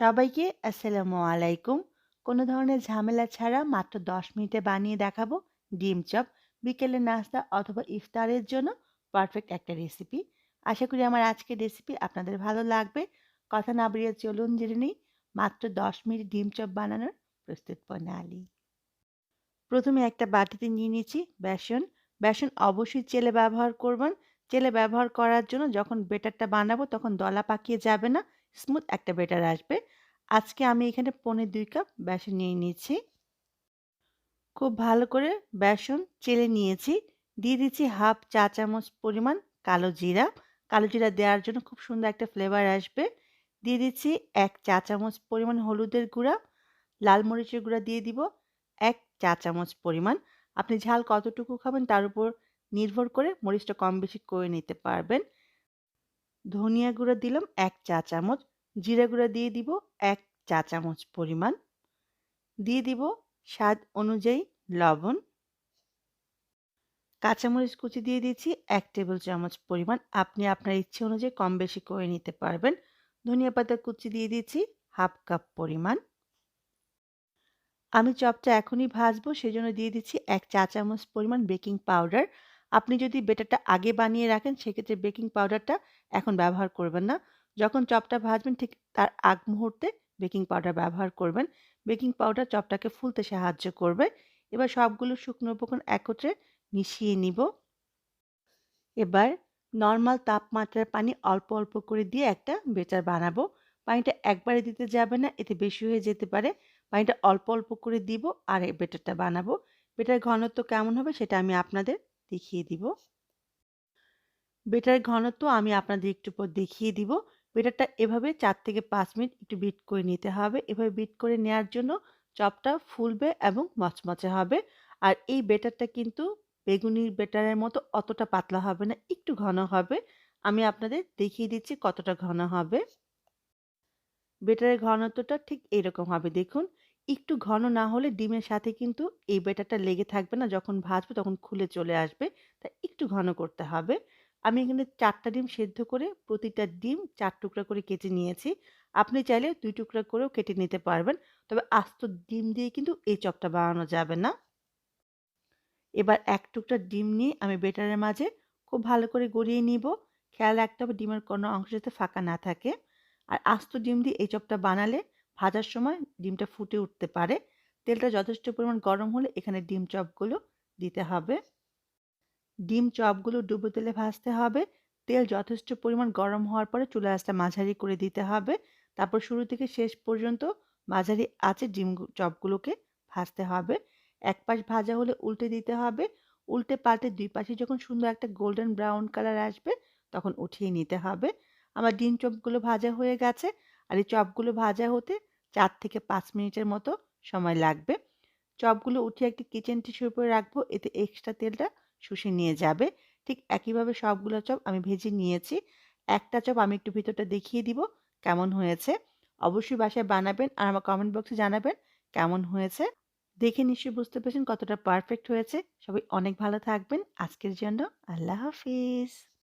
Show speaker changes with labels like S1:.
S1: সবাইকে আসসালামু আলাইকুম। কোনো ধরনের ঝামেলা ছাড়া মাত্র দশ মিনিটে বানিয়ে দেখাবো ডিম চপ বিকেলের নাস্তা অথবা ইফতারের জন্য পারফেক্ট একটা রেসিপি আশা করি আমার আজকের রেসিপি আপনাদের ভালো লাগবে। কথা না বাড়িয়ে চলুন জেনে নিই, মাত্র দশ মিনিট ডিম চপ বানানোর প্রস্তুত প্রণালী। প্রথমে একটা বাটিতে নিয়ে নিচ্ছি বেসন। বেসন অবশ্যই চেলে ব্যবহার করবেন। চেলে ব্যবহার করার জন্য যখন বেটারটা বানাবো তখন দলা পাকিয়ে যাবে না। স্মুথ একটা বেটার আসবে। আজকে আমি এখানে পনে দুই কাপ বেসন নিয়ে নিয়েছি। খুব ভালো করে বেসন চেলে নিয়েছি। দিয়ে দিচ্ছি হাফ চা চামচ পরিমাণ কালো জিরা। কালো জিরা দেওয়ার জন্য খুব সুন্দর একটা ফ্লেভার আসবে। দিয়ে দিচ্ছি এক চা চামচ পরিমাণ হলুদের গুঁড়া। লাল মরিচের গুঁড়া দিয়ে দিব এক চা চামচ পরিমাণ। আপনি ঝাল কতটুকু খাবেন তার উপর নির্ভর করে মরিচটা কম বেশি করে নিতে পারবেন। ধনিয়া গুঁড়া দিলাম এক চা চামচ, জিরা গুঁড়া দিয়ে দিব এক চা চামচ পরিমাণ। দিয়ে দিব স্বাদ অনুযায়ী লবণ। কাঁচামরিচ কুচি দিয়ে দিচ্ছি এক টেবিল চামচ পরিমাণ। আপনি আপনার ইচ্ছে অনুযায়ী কম বেশি করে নিতে পারবেন। ধনিয়া পাতা কুচি দিয়ে দিচ্ছি হাফ কাপ পরিমাণ। আমি চপটা এখনই ভাজবো, সেজন্য দিয়ে দিচ্ছি এক চা চামচ পরিমাণ বেকিং পাউডার। আপনি যদি বেটারটা আগে বানিয়ে রাখেন, সেক্ষেত্রে বেকিং পাউডারটা এখন ব্যবহার করবেন না। যখন চপটা ভাজবেন, ঠিক তার আগ মুহূর্তে বেকিং পাউডার ব্যবহার করবেন। বেকিং পাউডার চপটাকে ফুলতে সাহায্য করবে। এবার সবগুলো শুকনো উপকরণ একত্রে মিশিয়ে নিব। এবার নর্মাল তাপমাত্রার পানি অল্প অল্প করে দিয়ে একটা বেটার বানাবো। পানিটা একবারে দিতে যাবে না, এতে বেশি হয়ে যেতে পারে। পানিটা অল্প অল্প করে দিব আর বেটারটা বানাবো। বেটার ঘনত্ব কেমন হবে, সেটা আমি আপনাদের দেখিয়ে দিব। বেটার ঘনত্ব আমি আপনাদের একটু পর দেখিয়ে দিব। বেটারটা এভাবে চার থেকে পাঁচ মিনিট একটু বিট করে নিতে হবে। এভাবে বিট করে নেওয়ার জন্য চপটা ফুলবে এবং মচমচে হবে। আর এই বেটারটা কিন্তু বেগুনির বেটারের মতো অতটা পাতলা হবে না, একটু ঘন হবে। আমি আপনাদের দেখিয়ে দিচ্ছি কতটা ঘন হবে। বেটারের ঘনত্বটা ঠিক এরকম হবে। দেখুন একটু ঘন না হলে ডিমের সাথে কিন্তু এই বেটারটা লেগে থাকবে না। যখন ভাজবে তখন খুলে চলে আসবে। তাই একটু ঘন করতে হবে। আমি এখানে চারটা ডিম সেদ্ধ করে প্রতিটা ডিম চার টুকরা করে কেটে নিয়েছি। আপনি চাইলে দুই টুকরা করেও কেটে নিতে পারবেন। তবে আস্ত ডিম দিয়ে কিন্তু এই চপটা বানানো যাবে না। এবার এক টুকরা ডিম নিয়ে আমি বেটারের মাঝে খুব ভালো করে গড়িয়ে নিব। খেয়াল রাখতে হবে ডিমের কোনো অংশ যাতে ফাঁকা না থাকে। আর আস্ত ডিম দিয়ে এই চপটা বানালে ভাজার সময় ডিমটা ফুটে উঠতে পারে। তেলটা যথেষ্ট পরিমাণ গরম হলে এখানে ডিম চপগুলো দিতে হবে। ডিম চপগুলো ডুবো তেলে ভাজতে হবে। তেল যথেষ্ট পরিমাণ গরম হওয়ার পরে চুলা আঁচটা মাঝারি করে দিতে হবে। তারপর শুরু থেকে শেষ পর্যন্ত মাঝারি আছে ডিম চপগুলোকে ভাজতে হবে। এক পাশ ভাজা হলে উল্টে দিতে হবে। উল্টে পাল্টে দুই পাশে যখন সুন্দর একটা গোল্ডেন ব্রাউন কালার আসবে তখন উঠিয়ে নিতে হবে। আমার ডিম চপগুলো ভাজা হয়ে গেছে। আর এই চপগুলো ভাজা হতে চার থেকে পাঁচ মিনিটের মতো সময় লাগবে। চপগুলো উঠিয়ে একটি কিচেন টিস্যুর উপরে রাখব, এতে এক্সট্রা তেলটা শুষে নিয়ে যাবে। ঠিক একইভাবে সবগুলো চপ আমি ভেজে নিয়েছি। একটা চপ আমি একটু ভিতরটা দেখিয়ে দিব কেমন হয়েছে। অবশ্যই বাসায় বানাবেন আর আমার কমেন্ট বক্সে জানাবেন কেমন হয়েছে। দেখে নিশ্চয়ই বুঝতে পেরেছেন কতটা পারফেক্ট হয়েছে। সবাই অনেক ভালো থাকবেন। আজকের জন্য আল্লাহ হাফিজ।